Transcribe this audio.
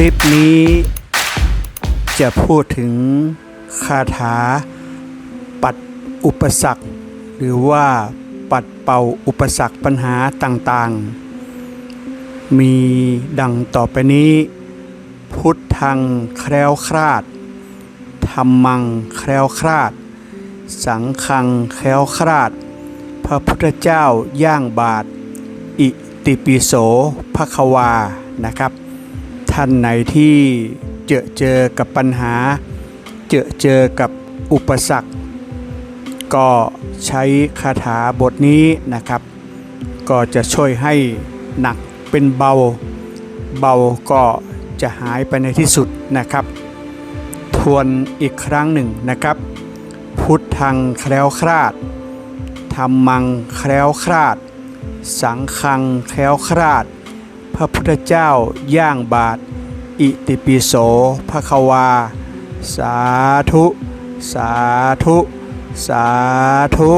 ลิปนี้จะพูดถึงคาถาปัดอุปสรรค หรือว่าปัดเป่าอุปสรรคปัญหาต่างๆ มีดังต่อไปนี้ พุทธังแคล้วคลาดธรรมังแคล้วคลาด สังฆังแคล้วคลาด พระพุทธเจ้าย่างบาท อิติปิโสภควานะครับ ท่านไหนที่เจอเจอกับปัญหา เจอเจอกับอุปสรรค ก็ใช้คาถาบทนี้นะครับ ก็จะช่วยให้หนักเป็นเบา เบาก็จะหายไปในที่สุดนะครับ ทวนอีกครั้งหนึ่งนะครับ พุทธังแคล้วคลาดธรรมังแคล้วคลาด สังฆังแคล้วคลาด พระพุทธเจ้าย่างบาท อิติปิโสภควา สาธุ สาธุ สาธุ